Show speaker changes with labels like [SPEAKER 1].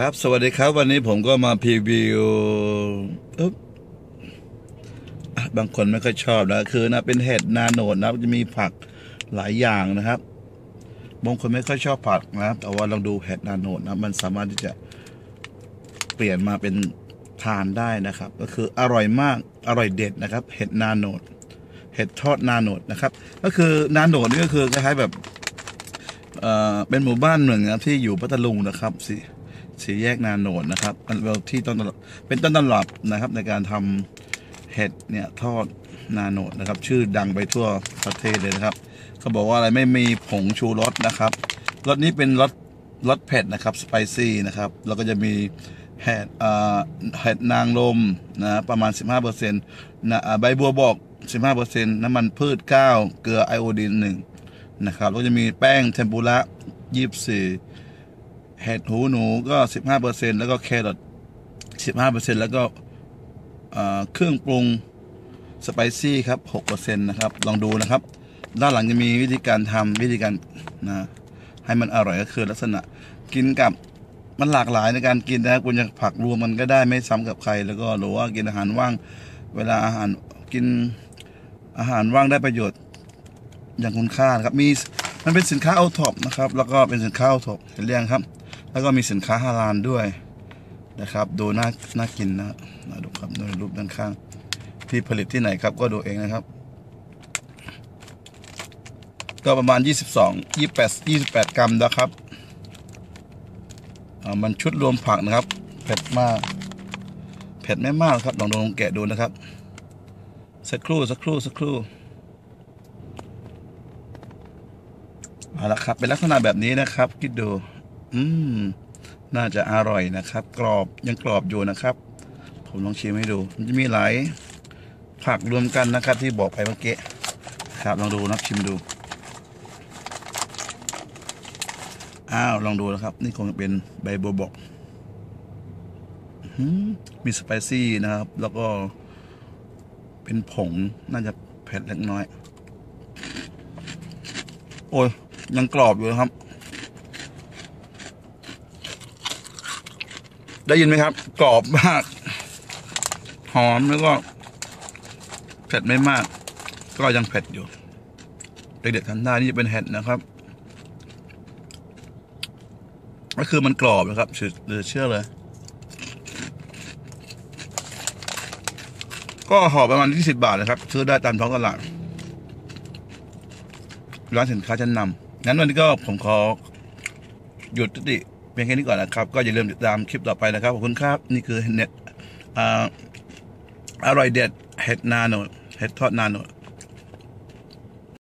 [SPEAKER 1] ครับ สวัสดีครับ วันนี้ผมก็มาพรีวิวบางคนไม่ค่อยชอบนะคือนะเป็นเห็ดนาโนดนะจะมีผักหลายอย่างนะครับบางคนไม่ค่อยชอบผักนะครับ แต่ว่าลองดูเห็ดนาโนดนะมันสามารถที่จะเปลี่ยนมาเป็นทานได้นะครับ ก็คืออร่อยมากอร่อยเด็ดนะครับ เห็ดนาโนดเห็ดทอดนาโนดนะครับ ก็คือนาโนดนี่ก็คือคล้ายๆแบบเอ่อเป็นหมู่บ้านหนึ่งนะครับที่อยู่พัทลุงนะครับสี สีแยกนาโนดนะครับอันเราที่ต้นเป็นต้นตำรับนะครับ ในการทำเห็ดเนี่ยทอดนาโนดนะครับ ชื่อดังไปทั่วประเทศเลยนะครับเขาบอกว่าอะไรไม่มีผงชูรสนะครับรสนี้เป็นรสรสเผ็ดนะครับสไปซี่นะครับแล้วก็จะมีเห็ดเห็ดนางรมนะประมาณ 15%นะอ่าใบบัวบอก 15%น้ำมันพืช 9 เกลือไอโอดีน1นะครับแล้วก็จะมีแป้งเทมปุระยี่สี่ เห็ดหูหนูก็สิบห้าเปอร์เซ็นแล้วก็แครอทสิบห้าเปอร์เซ็นแล้วก็เครื่องปรุงสไปซี่ครับหกเปอร์เซ็นต์นะครับ ลองดูนะครับ ด้านหลังจะมีวิธีการทำวิธีการนะให้มันอร่อยก็คือลักษณะกินกับมันหลากหลายในการกินนะคุณจะผักรวมมันก็ได้ไม่ซ้ำกับใคร แล้วก็หรือว่ากินอาหารว่าง เวลาอาหารกินอาหารว่างได้ประโยชน์อย่างคุณค่านะครับมีมันเป็นสินค้าเอาท็อปนะครับ แล้วก็เป็นสินค้าเอาท็อปเห็นเรียงครับ แล้วก็มีสินค้าฮาลาลด้วยนะครับ ดูน่าน่ากินนะนะดูครับดูรูปด้านข้าง ที่ผลิตที่ไหนครับ ก็ดูเองนะครับ ก็ประมาณ 22 28 28 กรัมนะครับอ่ามันชุดรวมผักนะครับ เผ็ดมากเผ็ดไม่มากครับลองลองแกะดูนะครับ สักครู่สักครู่สักครู่เอาละครับ เป็นลักษณะแบบนี้นะครับ คิดดู อืม น่าจะอร่อยนะครับ กรอบยังกรอบอยู่นะครับ ผมลองชิมให้ดู มันจะมีหลายผักรวมกันนะครับ ที่บอกไปเมื่อกี้ครับลองดูนะชิมดู อ้าว ลองดูนะครับ นี่คงเป็นใบบัวบกมีสไปซี่นะครับ แล้วก็เป็นผงน่าจะเผ็ดเล็กน้อย โอ้ยยังกรอบอยู่นะครับ ได้ยินไหมครับ กรอบมาก หอมแล้วก็เผ็ดไม่มาก ก็ยังเผ็ดอยู่ เด็กๆทานได้นี่จะเป็นเห็ดนะครับ ก็คือมันกรอบนะครับเชื่อเหลือเชื่อเลย ก็ห่อประมาณ20บาทนะครับ ซื้อได้ตามท้องตลาดร้านสินค้าชั้นนำงั้นวันนี้ก็ผมขอหยุดติ เพียงแค่นี้ก่อนนะครับ ก็อย่าลืมติดตามคลิปต่อไปนะครับ ขอบคุณครับ นี่คือเน็ตออร่อยเด็ดเห็ดนาโนเห็ดทอดนาโน